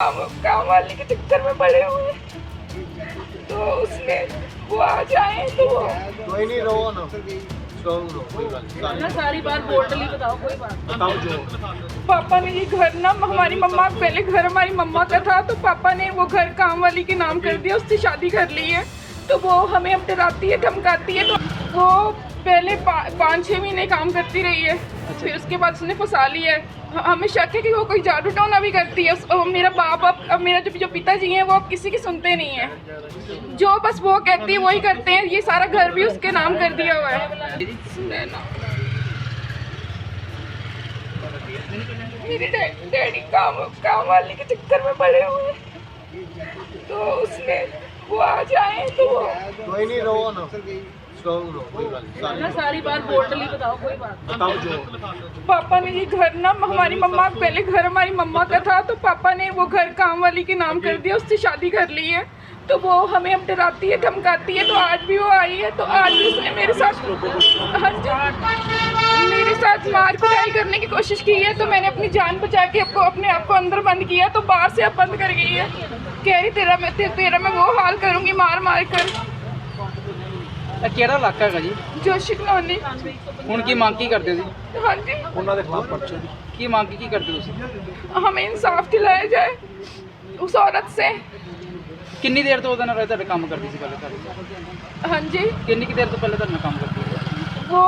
वाले के चक्कर में पड़े हुए तो उसमें वो आ जाए तो कोई नहीं रहो ना। स्ट्रॉन्ग रहो कोई बात नहीं। ना सारी बात बोल्डली बताओ कोई बात पापा ने ये घर ना हमारी मम्मा पहले घर हमारी मम्मा का था तो पापा ने वो घर काम वाली के नाम कर दिया उससे शादी कर ली है। तो वो हमें अब डराती है धमकाती है तो वो पहले पा, पाँच छः महीने काम करती रही है। फिर उसके बाद उसने फंसा लिया है। हमें शक है कि वो कोई जादू टोना भी करती है। उस- मेरा बाप अब अब मेरा जो जो पिताजी हैं, वो अब किसी की सुनते नहीं है। जो बस वो कहती है, वही करते हैं। ये सारा घर भी उसके नाम कर दिया हुआ है। मेरे डैडी काम काम वाले के चक्कर में पड़े हुए तो उसने वो आ जाए तो कोई नहीं रहो ना। स्ट्रॉन्ग रहो कोई बात। नहीं ना सारी बात बोल्डली बताओ कोई बात बताओ जो। पापा ने ये घर ना हमारी मम्मा पहले घर हमारी मम्मा का था तो पापा ने वो घर काम वाली के नाम कर दिया उससे शादी कर ली है। तो वो हमें अब डराती है धमकाती है तो आज भी वो आई है तो आज भी उसने मेरे साथ हाँ मेरे साथ मार कुटाई करने की कोशिश की है तो मैंने अपनी जान बचा के आपको अपने आप को अंदर बंद किया तो बाहर से अब बंद कर गई है। कह रही तेरा मैं तेरा मैं वो हाल करूँगी मार मार कर। ਇਹ ਕਿਹੜਾ ਇਲਾਕਾ ਹੈਗਾ ਜੀ जोशी कॉलोनी ਹੁਣ ਕੀ ਮੰਗ ਕੀ ਕਰਦੇ ਸੀ हाँ जी ਉਹਨਾਂ ਦੇ ਖਿਲਾਫ ਪਰਚੇ ਕੀ ਮੰਗ ਕੀ ਕਰਦੇ ਤੁਸੀਂ हमें इंसाफ दिलाया जाए उस औरत से ਕਿੰਨੀ ਦੇਰ ਤੋਂ ਉਹਦੇ ਨਾਲ ਤੁਹਾਡੇ ਕੰਮ ਕਰਦੀ ਸੀ ਪਹਿਲੇ ਤੁਹਾਡੇ हाँ जी ਕਿੰਨੀ ਕੁ ਦੇਰ ਤੋਂ ਪਹਿਲੇ ਤੁਹਾਡੇ ਨਾਲ ਕੰਮ ਕਰਦੀ ਸੀ वो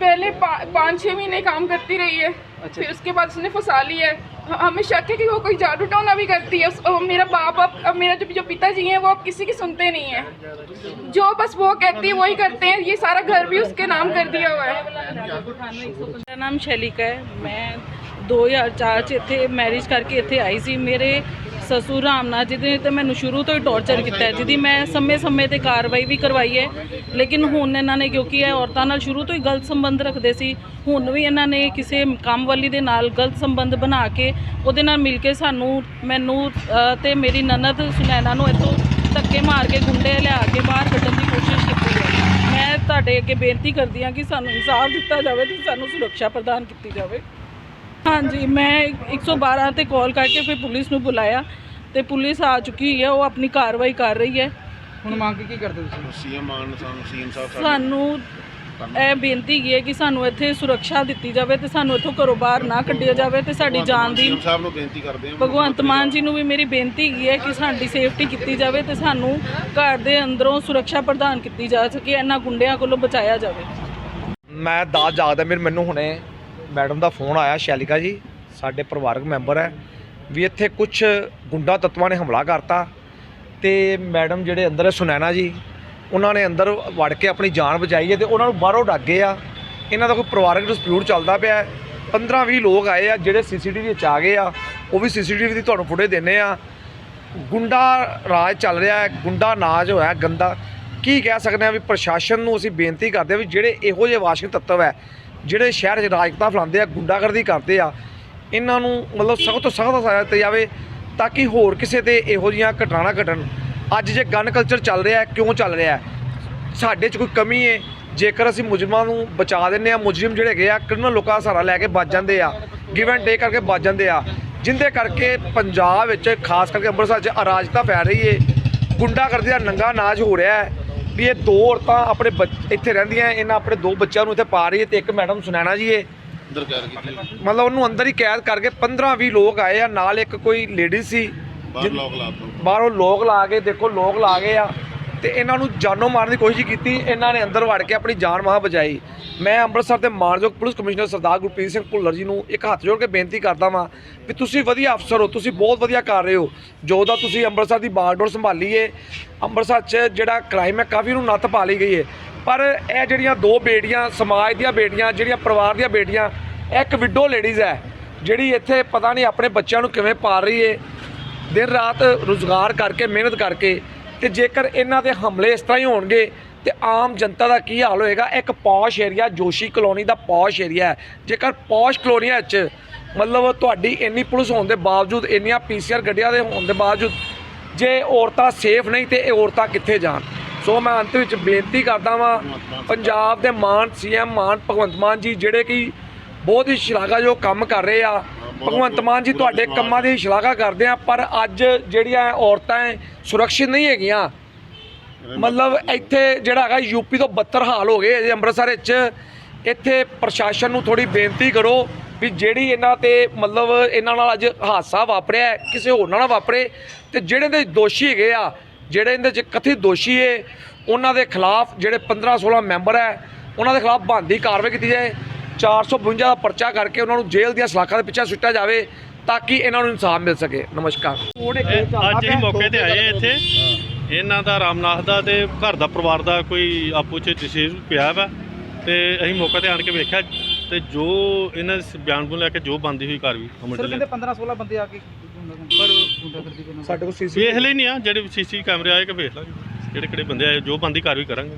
पहले पा, पाँच छः महीने काम करती रही है अच्छा। फिर उसके बाद उसने फंसा लिया है ह- हाँ, हमें शक है कि वो कोई जादू टोना भी करती है। और मेरा बाप अब, मेरा जो जो पिताजी हैं वो अब किसी की सुनते नहीं हैं। जो बस वो कहती है वही करते हैं। ये सारा घर भी उसके नाम कर दिया हुआ है। मेरा नाम शैलिका है। मैं दो हज़ार चार से थे मैरिज करके इतने आई सी। मेरे ਸਸੁਰ ਰਾਮਨਾਥ ਜੀ ਨੇ ਤੇ ਮੈਨੂੰ ਸ਼ੁਰੂ ਤੋਂ ਹੀ ਟੌਰਚਰ ਕੀਤਾ ਜਿਹਦੀ ਮੈਂ ਸਮੇਂ-ਸਮੇਂ ਤੇ ਕਾਰਵਾਈ ਵੀ ਕਰਵਾਈ ਹੈ। ਲੇਕਿਨ ਹੁਣ ਇਹਨਾਂ ਨੇ ਕਿਉਂਕਿ ਇਹ ਔਰਤਾਂ ਨਾਲ ਸ਼ੁਰੂ ਤੋਂ ਹੀ ਗਲਤ ਸੰਬੰਧ ਰੱਖਦੇ ਸੀ ਹੁਣ ਵੀ ਇਹਨਾਂ ਨੇ ਕਿਸੇ ਕੰਮ ਵਾਲੀ ਦੇ ਨਾਲ ਗਲਤ ਸੰਬੰਧ ਬਣਾ ਕੇ ਉਹਦੇ ਨਾਲ ਮਿਲ ਕੇ ਸਾਨੂੰ ਮੈਨੂੰ ਅ, ਤੇ ਮੇਰੀ ਨਨਦ ਸੁਨੈਨਾ ਨੂੰ ਇੱਥੋਂ ਧੱਕੇ ਮਾਰ ਕੇ ਗੁੰਡੇ ਲਿਆ ਕੇ ਬਾਹਰ ਕੱਢਣ ਦੀ ਕੋਸ਼ਿਸ਼ ਕੀਤੀ ਹੈ। ਮੈਂ ਤੁਹਾਡੇ ਅੱਗੇ ਬੇਨਤੀ ਕਰਦੀ ਹਾਂ ਕਿ ਸਾਨੂੰ ਇਨਸਾਫ ਦਿੱਤਾ ਜਾਵੇ ਤੇ ਸਾਨੂੰ ਸੁਰੱਖਿਆ ਪ੍ਰਦਾਨ ਕੀਤੀ ਜਾਵੇ। ਹਾਂਜੀ ਮੈਂ 112 ਤੇ ਕਾਲ ਕਰਕੇ ਫਿਰ ਪੁਲਿਸ ਨੂੰ ਬੁਲਾਇਆ ਤੇ ਪੁਲਿਸ ਆ ਚੁੱਕੀ ਹੈ ਉਹ ਆਪਣੀ ਕਾਰਵਾਈ ਕਰ ਰਹੀ ਹੈ। ਹੁਣ ਮੰਗ ਕੀ ਕਰਦੇ ਤੁਸੀਂ? ਸੀਐਮ ਮਾਨ ਸਾਨੂੰ ਸੀਐਮ ਸਾਹਿਬ ਸਾਨੂੰ ਇਹ ਬੇਨਤੀ ਕੀ ਹੈ ਕਿ ਸਾਨੂੰ ਇੱਥੇ ਸੁਰੱਖਿਆ ਦਿੱਤੀ ਜਾਵੇ ਤੇ ਸਾਨੂੰ ਇੱਥੋਂ ਘਰੋਂ ਬਾਹਰ ਨਾ ਕੱਢਿਆ ਜਾਵੇ ਤੇ ਸਾਡੀ ਜਾਨ ਦੀ ਸੀਐਮ ਸਾਹਿਬ ਨੂੰ ਬੇਨਤੀ ਕਰਦੇ ਹਾਂ ਭਗਵੰਤ ਮਾਨ ਜੀ ਨੂੰ ਵੀ ਮੇਰੀ ਬੇਨਤੀ ਕੀ ਹੈ ਕਿ ਸਾਡੀ ਸੇਫਟੀ ਕੀਤੀ ਜਾਵੇ ਤੇ ਸਾਨੂੰ ਘਰ ਦੇ ਅੰਦਰੋਂ ਸੁਰੱਖਿਆ ਪ੍ਰਦਾਨ ਕੀਤੀ ਜਾ ਸਕੇ ਇਹਨਾਂ ਗੁੰਡਿਆਂ ਕੋਲੋਂ ਬਚਾਇਆ ਜਾਵੇ। ਮੈਂ ਦਾਤ ਜਾਗਦਾ ਮੇਰੇ ਮੈਨੂੰ ਹੁਣੇ ਮੈਡਮ ਦਾ ਫੋਨ ਆਇਆ, ਸ਼ੈਲਿਕਾ ਜੀ, ਸਾਡੇ ਪਰਿਵਾਰਕ ਮੈਂਬਰ ਹੈ, ਵੀ ਇੱਥੇ ਕੁਝ ਗੁੰਡਾ ਤੱਤਵਾਂ ਨੇ ਹਮਲਾ ਕਰਤਾ ਤੇ ਮੈਡਮ ਜਿਹੜੇ ਅੰਦਰ ਹੈ ਸੁਨੈਨਾ ਜੀ, ਉਹਨਾਂ ਨੇ ਅੰਦਰ ਵੜ ਕੇ ਆਪਣੀ ਜਾਨ ਬਚਾਈ ਹੈ ਤੇ ਉਹਨਾਂ ਨੂੰ ਬਾਹਰੋਂ ਡੱਗੇ ਆ। ਇਹਨਾਂ ਦਾ ਕੋਈ ਪਰਿਵਾਰਕ ਡਿਸਪਿਊਟ ਚੱਲਦਾ ਪਿਆ 15-20 ਲੋਕ ਆਏ ਆ, ਜਿਹੜੇ ਸੀਸੀਟੀਵੀ ਵਿੱਚ ਆ ਗਏ ਆ, ਉਹ ਵੀ ਸੀਸੀਟੀਵੀ ਦੀ ਤੁਹਾਨੂੰ ਫੁਟੇਜ ਦਿੰਨੇ ਆ। ਗੁੰਡਾ ਰਾਜ ਚੱਲ ਰਿਹਾ ਹੈ, ਗੁੰਡਾ ਨਾਜ ਹੋਇਆ, ਗੰਦਾ। ਕੀ ਕਹਿ ਸਕਦੇ ਆ ਵੀ ਪ੍ਰਸ਼ਾਸਨ ਨੂੰ ਅਸੀਂ ਬੇਨਤੀ ਕਰਦੇ ਆ ਵੀ ਜਿਹੜੇ ਇਹੋ ਜਿਹੇ ਵਾਸ਼ਕ ਤੱਤਵ ਹੈ ਜਿਹੜੇ ਸ਼ਹਿਰ 'ਚ ਰਾਜਕਤਾ ਫੈਲਾਉਂਦੇ ਆ, ਗੁੰਡਾਗਰਦੀ ਕਰਦੇ ਆ, ਇਹਨਾਂ ਨੂੰ ਮਤਲਬ ਸਖਤ ਤੋਂ ਸਖਤ ਸਜ਼ਾ ਦਿੱਤੀ ਜਾਵੇ ਤਾਂ ਕਿ ਹੋਰ ਕਿਸੇ ਤੇ ਇਹੋ ਜਿਹੀਆਂ ਘਟਨਾਵਾਂ ਘਟਣ। ਅੱਜ ਜੇ ਗਨ ਕਲਚਰ ਚੱਲ ਰਿਹਾ ਕਿਉਂ ਚੱਲ ਰਿਹਾ ਸਾਡੇ 'ਚ ਕੋਈ ਕਮੀ ਹੈ ਜੇਕਰ ਅਸੀਂ ਮੁਜਰਮਾਂ ਨੂੰ ਬਚਾ ਦਿੰਨੇ ਆ ਮੁਜਰਮ ਜਿਹੜੇ ਹੈਗੇ ਆ ਕ੍ਰਿਮੀਨਲ ਲੋਕਾਂ ਦਾ ਸਹਾਰਾ ਲੈ ਕੇ ਬਚ ਜਾਂਦੇ ਆ ਗਿਵ ਐਂਡ ਟੇਕ ਕਰਕੇ ਬਚ ਜਾਂਦੇ ਆ। ਜਿੰਦੇ ਕਰਕੇ ਪੰਜਾਬ ਵਿੱਚ, ਖਾਸ ਕਰਕੇ ਅੰਮ੍ਰਿਤਸਰ 'ਚ ਅਰਾਜਕਤਾ ਫੈਲ ਰਹੀ ਏ। ਗੁੰਡਾਗਰਦੀ ਦਾ ਨੰਗਾ ਨਾਚ ਹੋ ਰਿਹਾ ਹੈ। ਵੀ ਇਹ ਦੋ ਔਰਤਾਂ ਆਪਣੇ ਬੱਚ- ਇੱਥੇ ਰਹਿੰਦੀਆਂ ਇਹਨਾਂ ਆਪਣੇ ਦੋ ਬੱਚਿਆਂ ਨੂੰ ਇੱਥੇ ਪਾ ਰਹੀ ਹੈ ਤੇ ਇੱਕ ਮੈਡਮ ਸੁਨੈਣਾ ਜੀ ਏ ਅੰਦਰ ਕਰ ਕੀਤੀ ਮਤਲਬ ਉਹਨੂੰ ਅੰਦਰ ਹੀ ਕੈਦ ਕਰਕੇ 15 20 ਲੋਕ ਆਏ ਆ ਨਾਲ ਇੱਕ ਕੋਈ ਲੇਡੀ ਸੀ ਬਾਹਰ ਲੋਕ ਲਾ ਦੋ ਬਾਹਰੋਂ ਲੋਕ ਲਾ ਕੇ ਦੇਖੋ ਲੋਕ ਲਾ ਗਏ ਆ। ਤੇ ਇਹਨਾਂ ਨੂੰ ਜਾਨੋਂ ਮਾਰਨ ਦੀ ਕੋਸ਼ਿਸ਼ ਕੀਤੀ। ਇਹਨਾਂ ਨੇ ਅੰਦਰ ਵੜ ਕੇ ਆਪਣੀ ਜਾਨ ਮਾਂ ਬਚਾਈ। ਮੈਂ ਅੰਮ੍ਰਿਤਸਰ ਦੇ ਮਾਨਯੋਗ ਪੁਲਿਸ ਕਮਿਸ਼ਨਰ ਸਰਦਾਰ ਗੁਰਪ੍ਰੀਤ ਸਿੰਘ ਭੁੱਲਰ ਜੀ ਨੂੰ ਇੱਕ ਹੱਥ ਜੋੜ ਕੇ ਬੇਨਤੀ ਕਰਦਾ ਵਾਂ ਵੀ ਤੁਸੀਂ ਵਧੀਆ ਅਫਸਰ ਹੋ, ਤੁਸੀਂ ਬਹੁਤ ਵਧੀਆ ਕਰ ਰਹੇ ਹੋ। ਜੋ ਦਾ ਤੁਸੀਂ ਅੰਮ੍ਰਿਤਸਰ ਦੀ ਬਾਗਡੋਰ ਸੰਭਾਲੀ ਏ, ਅੰਮ੍ਰਿਤਸਰ 'ਚ ਜਿਹੜਾ ਕ੍ਰਾਈਮ ਹੈ ਕਾਫੀ ਨੂੰ ਨੱਥ ਪਾ ਲਈ ਗਈ ਏ। ਪਰ ਇਹ ਜਿਹੜੀਆਂ ਦੋ ਬੇਟੀਆਂ, ਸਮਾਜ ਦੀਆਂ ਬੇਟੀਆਂ, ਜਿਹੜੀਆਂ ਪਰਿਵਾਰ ਦੀਆਂ ਬੇਟੀਆਂ ਇੱਕ ਵਿਡੋ ਲੇਡੀਜ਼ ਹੈ, ਜਿਹੜੀ ਇੱਥੇ ਪਤਾ ਨਹੀਂ ਆਪਣੇ ਬੱਚਿਆਂ ਨੂੰ ਕਿਵੇਂ ਪਾਲ ਰਹੀ ਏ। ਦਿਨ ਰਾਤ ਰੁਜ਼ਗਾਰ ਕਰਕੇ, ਮਿਹਨਤ ਕਰਕੇ ਤੇ ਜੇਕਰ ਇਹਨਾਂ ਦੇ ਹਮਲੇ ਇਸ ਤਰ੍ਹਾਂ ਹੀ ਹੋਣਗੇ, ਤੇ ਆਮ ਜਨਤਾ ਦਾ ਕੀ ਹਾਲ ਹੋਏਗਾ? ਇੱਕ ਪੌਸ਼ ਏਰੀਆ, ਜੋਸ਼ੀ ਕਲੋਨੀ ਦਾ ਪੌਸ਼ ਏਰੀਆ ਹੈ। ਜੇਕਰ ਪੌਸ਼ ਕਲੋਨੀਆਂ 'ਚ ਮਤਲਬ ਤੁਹਾਡੀ ਇੰਨੀ ਪੁਲਿਸ ਹੋਣ ਦੇ ਬਾਵਜੂਦ, ਇੰਨੀਆਂ ਪੀਸੀਆਰ ਗੱਡੀਆਂ ਦੇ ਹੋਣ ਦੇ ਬਾਵਜੂਦ ਜੇ ਔਰਤਾਂ ਸੇਫ ਨਹੀਂ ਤੇ ਇਹ ਔਰਤਾਂ ਕਿੱਥੇ ਜਾਣ? ਸੋ ਮੈਂ ਅੰਤ ਵਿੱਚ ਬੇਨਤੀ ਕਰਦਾ ਵਾਂ, ਪੰਜਾਬ ਦੇ ਮਾਨ ਸੀਐਮ ਮਾਨ ਭਗਵੰਤ ਮਾਨ ਜੀ, ਜਿਹੜੇ ਕਿ ਬਹੁਤ ਹੀ ਸ਼ਲਾਘਾਯੋਗ ਕੰਮ ਕਰ ਰਹੇ ਆ ਭਗਵੰਤ ਮਾਨ ਜੀ ਤੁਹਾਡੇ ਕੰਮਾਂ ਦੀ ਸ਼ਲਾਘਾ ਕਰਦੇ ਆ ਪਰ ਅੱਜ ਜਿਹੜੀਆਂ ਔਰਤਾਂ ਹੈ, ਸੁਰੱਖਿਅਤ ਨਹੀਂ ਹੈਗੀਆਂ। ਮਤਲਬ ਇੱਥੇ ਜਿਹੜਾ ਹੈਗਾ ਯੂਪੀ ਤੋਂ ਬੱਤਰ ਹਾਲ ਹੋ ਗਏ ਜੇ ਅੰਮ੍ਰਿਤਸਰ ਵਿੱਚ। ਇੱਥੇ ਪ੍ਰਸ਼ਾਸਨ ਨੂੰ ਥੋੜੀ ਬੇਨਤੀ ਕਰੋ ਵੀ ਜਿਹੜੀ ਇਹਨਾਂ ਤੇ ਮਤਲਬ ਇਹਨਾਂ ਨਾਲ ਅੱਜ ਹਾਦਸਾ ਵਾਪਰਿਆ ਕਿਸੇ ਹੋਰ ਨਾਲ ਵਾਪਰੇ। ਤੇ ਜਿਹੜੇ ਦੇ ਦੋਸ਼ੀ ਹੈਗੇ ਆ ਜਿਹੜੇ ਇਹਦੇ ਚ ਕਥਿਤ ਦੋਸ਼ੀ ਏ ਉਹਨਾਂ ਦੇ ਖਿਲਾਫ ਜਿਹੜੇ 15 16 ਮੈਂਬਰ ਹੈ ਉਹਨਾਂ ਦੇ ਖਿਲਾਫ ਬੰਦੀ ਕਾਰਵਾਈ ਕੀਤੀ ਜਾਏ। 452 ਦਾ ਪਰਚਾ ਕਰਕੇ ਉਹਨਾਂ ਨੂੰ ਜੇਲ੍ਹ ਦੀਆਂ ਸਲਾਖਾਂ ਦੇ ਪਿੱਛੇ ਸੁੱਟਿਆ ਜਾਵੇ ਤਾਂ ਕਿ ਇਹਨਾਂ ਨੂੰ ਇਨਸਾਫ ਮਿਲ ਸਕੇ। ਨਮਸਕਾਰ। ਅੱਜ ਅਸੀਂ ਮੌਕੇ ਤੇ ਆਏ ਆ ਇੱਥੇ। ਇਹਨਾਂ ਦਾ ਰਾਮਨਾਥ ਦਾ ਤੇ ਘਰ ਦਾ ਪਰਿਵਾਰ ਦਾ ਕੋਈ ਆਪੋ ਚ ਡਿਸੀਜ਼ ਪਿਆ ਵਾ। ਤੇ ਅਸੀਂ ਮੌਕੇ ਤੇ ਆਣ ਕੇ ਵੇਖਿਆ ਤੇ ਜੋ ਇਹਨਾਂ ਦੇ ਬਿਆਨ ਨੂੰ ਲੈ ਕੇ ਜੋ ਬੰਦੀ ਹੋਈ ਕਾਰਵਾਈ ਅਮਲ ਸਰ ਕਹਿੰਦੇ ਲਿਆ 15 16 ਬੰਦੇ ਆ ਕੇ ਪਰ ਸਾਡੇ ਕੋਲ ਸੀਸੀ ਵੇਖ ਲਈ ਨਹੀਂ ਆ ਜਿਹੜੇ ਸੀਸੀ ਕੈਮਰੇ ਆਏ ਕਿ ਵੇਖ ਲਾਂਗੇ ਕਿਹੜੇ ਕਿਹੜੇ ਬੰਦੇ ਆਏ ਜੋ ਬੰਦੀ ਕਾਰਵਾਈ ਕਰਾਂਗੇ।